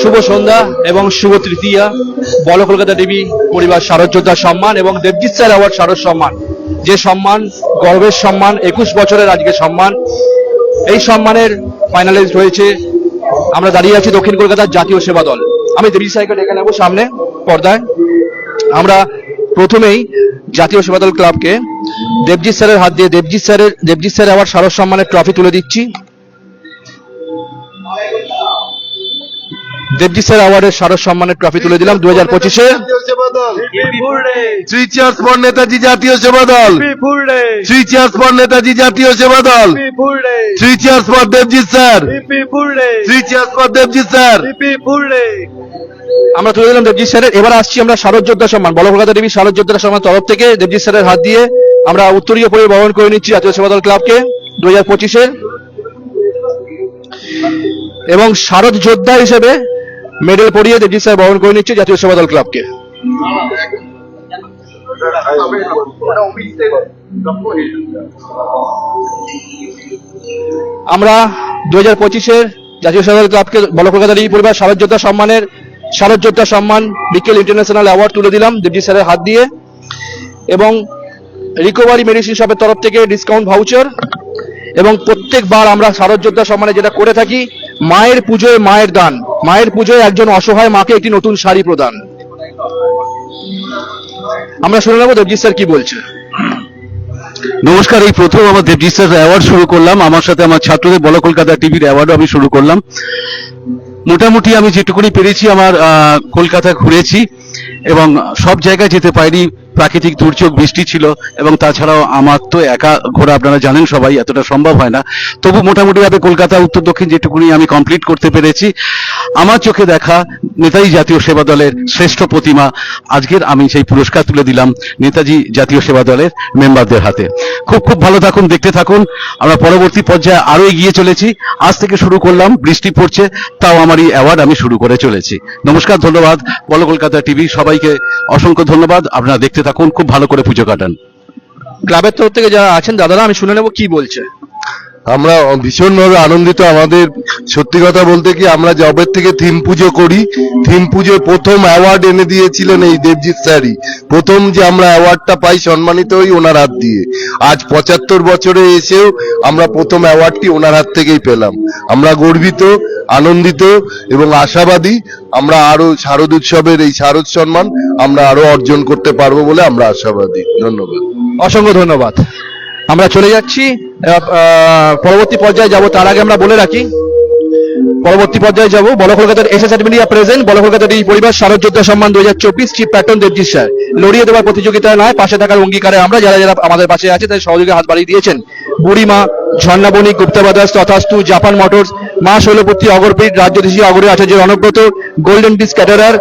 শুভ সন্ধ্যা এবং শুভ তৃতীয়া। বল কলকাতা টিভি পরিবার শারদ যোদ্ধা সম্মান এবং দেবজিৎ স্যার অ্যাওয়ার্ড শারদ সম্মান। যে সম্মান, গর্বের সম্মান, একুশ বছরের আজকে সম্মান, এই সম্মানের ফাইনালিস্ট হয়েছে। আমরা দাঁড়িয়ে আছি দক্ষিণ কলকাতার জাতীয় সেবা দল। আমি দেবজিৎ স্যারকে ডেকে নেব সামনে পর্দায়। আমরা প্রথমেই জাতীয় সেবা দল ক্লাবকে দেবজিৎ স্যারের হাত দিয়ে দেবজিৎ স্যারের, দেবজিৎ স্যার অ্যাওয়ার্ড শারদ সম্মানের ট্রফি তুলে দিচ্ছি। দেবজিৎ স্যার অ্যাওয়ার্ডের শারদ সম্মানের ট্রফি তুলে দিলাম দু হাজার পঁচিশে। শ্রী চেয়ার্স ফর নেতাজি জাতীয় সেবা Dal. Three cheers for Netaji Jatiya Seba Dal. Three cheers for Debjit sir. Three cheers for Debjit sir. আমরা তুলে দিলাম দেবজিৎ স্যারের। এবার আসছি আমরা শারদ যোদ্ধা সম্মান। বল কলকাতা দেবী শারদ যোদ্ধা সম্মান তরফ থেকে দেবজিৎ স্যারের হাত দিয়ে আমরা উত্তরীয় পরে বহন করে নিচ্ছি জাতীয় সেবা দল ক্লাবকে দু হাজার পঁচিশে। এবং শারদ যোদ্ধা হিসেবে মেডেল পরিয়ে দেবজিৎ স্যার বহন করে নিচ্ছে জাতীয় সেবা দল ক্লাবকে। আমরা দু হাজার পঁচিশের জাতীয় সেবা দল ক্লাবকে বল দেবী পরিবার শারদ যোদ্ধা সম্মানের শারদ যোদ্ধা সম্মান বিকেল ইন্টারন্যাশনাল অ্যাওয়ার্ড তুলে দিলাম দেবজিৎ স্যারের হাত দিয়ে। এবং রিকভারি মেডিসিন শপের তরফ থেকে ডিসকাউন্ট ভাউচার। এবং প্রত্যেকবার আমরা শারদযোদ্ধা সম্মানে যেটা করে থাকি, মায়ের পুজোয় মায়ের দান। মায়ের পুজোয় একজন অসহায় মাকে একটি নতুন শাড়ি প্রদান। আমরা শুনে নেব দেবজিৎ স্যার কি বলছে। নমস্কার, এই প্রথম আমার দেবজিৎ স্যার অ্যাওয়ার্ড শুরু করলাম। আমার সাথে আমার ছাত্রদের বল কলকাতা টিভির অ্যাওয়ার্ডও আমি শুরু করলাম। মোটামুটি আমি যেটুকুনি পেরেছি, আমার কলকাতা ঘুরেছি এবং সব জায়গায় যেতে পারিনি। প্রাকৃতিক দুর্যোগ, বৃষ্টি ছিল এবং তাছাড়াও আমার তো একা ঘোরা আপনারা জানেন, সবাই এতটা সম্ভব হয় না। তবু মোটামুটিভাবে কলকাতা, উত্তর, দক্ষিণ যেটুকুনি আমি কমপ্লিট করতে পেরেছি। আমার চোখে দেখা নেতাজি জাতীয় সেবা দলের শ্রেষ্ঠ প্রতিমা। আজকের আমি সেই পুরস্কার তুলে দিলাম নেতাজি জাতীয় সেবা দলের মেম্বারদের হাতে। খুব খুব ভালো থাকুন, দেখতে থাকুন। আমরা পরবর্তী পর্যায়ে আরও এগিয়ে চলেছি। আজ থেকে শুরু করলাম, বৃষ্টি পড়ছে, তাও আমার এই অ্যাওয়ার্ড আমি শুরু করে চলেছি। নমস্কার, ধন্যবাদ। বলো কলকাতা টিভি, সবাইকে অসংখ্য ধন্যবাদ। আপনারা দেখতে থাকুন খুব ভালো করে পুজো কাটান। ক্লাবের তরফ থেকে যারা আছেন, দাদারা, আমি শুনে নেব কি বলছে। আমরা ভীষণভাবে আনন্দিত। আমাদের সত্যি কথা বলতে কি, আমরা জবের থেকে থিম পুজো করি। থিম পুজোয় প্রথম অ্যাওয়ার্ড এনে দিয়েছিলেন এই দেবজিৎ স্যারই। প্রথম যে আমরা অ্যাওয়ার্ডটা পাই সম্মানিত হই ওনার হাত দিয়ে। আজ পঁচাত্তর বছরে এসেও আমরা প্রথম অ্যাওয়ার্ডটি ওনার হাত থেকেই পেলাম। আমরা গর্বিত, আনন্দিত এবং আশাবাদী আমরা আরও শারদ উৎসবের এই শারদ সম্মান আমরা আরও অর্জন করতে পারব বলে আমরা আশাবাদী। ধন্যবাদ। অসংখ্য ধন্যবাদ। আমরা চলে যাচ্ছি। পরবর্তী পর্যায়ে যাব, তার আগে আমরা বলে রাখি, পরবর্তী পর্যায়ে যাব, বল কলকাতার এস এস মিডিয়া প্রেজেন্ট বল কলকাতার এই পরিবার, শারদ যোদ্ধা সম্মান দু হাজার চব্বিশ চিফ প্যাটন দেবজিৎ স্যার। লড়িয়ে দেওয়ার প্রতিযোগিতায় নয়, পাশে থাকার অঙ্গীকারে আমরা, যারা যারা আমাদের পাশে আছে, তাদের সহযোগী হাত বাড়িয়ে দিয়েছেন। বুড়িমা ঝর্ণা বণিক তথাস্তু, জাপান মোটরস মা শৈলপত্রী অগরপীঠ রাজ্যদেশী অগরী আচার্য Anubrata golden dish caterer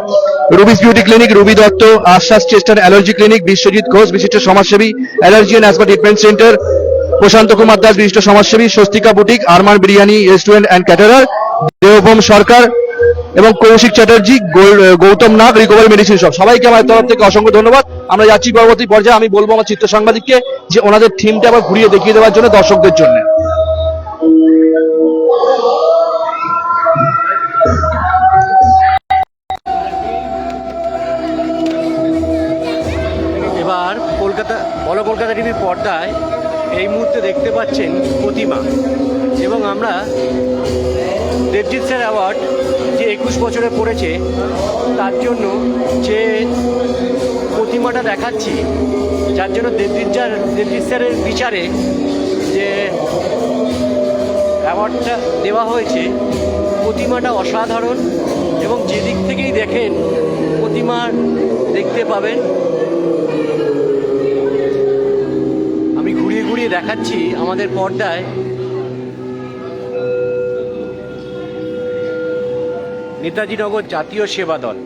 Ruby's beauty clinic Rubi Dutta আশ্বাস chest allergy clinic Biswajit Ghosh বিশিষ্ট সমাজসেবী allergy and asthma treatment centre Prashanta Kumar Das বিশিষ্ট সমাজসেবী Swastika boutique Arman biryani restaurant and caterer Debbhoum Sarkar এবং Koushik Chatterjee Goutam Nag recovery medicine shop সবাইকে আমার তরফ থেকে অসংখ্য ধন্যবাদ। আমরা যাচ্ছি পরবর্তী পর্যায়ে। আমি বলব আমার চিত্র সাংবাদিককে যে ওনাদের থিমটা আবার ঘুরিয়ে দেখিয়ে দেওয়ার জন্য দর্শকদের জন্য। কলকাতা টিভির পর্দায় এই মুহূর্তে দেখতে পাচ্ছেন প্রতিমা। এবং আমরা দেবজিৎ স্যার অ্যাওয়ার্ড যে একুশ বছরে পড়েছে, তার জন্য যে প্রতিমাটা দেখাচ্ছি, যার জন্য দেবজিৎ স্যার, দেবজিৎ স্যারের বিচারে যে অ্যাওয়ার্ডটা দেওয়া হয়েছে, প্রতিমাটা অসাধারণ। এবং যেদিক থেকেই দেখেন, প্রতিমা দেখতে পাবেন। দেখাচ্ছি আমাদের পর্দায়। নেতাজি নগর জাতীয় সেবা দল।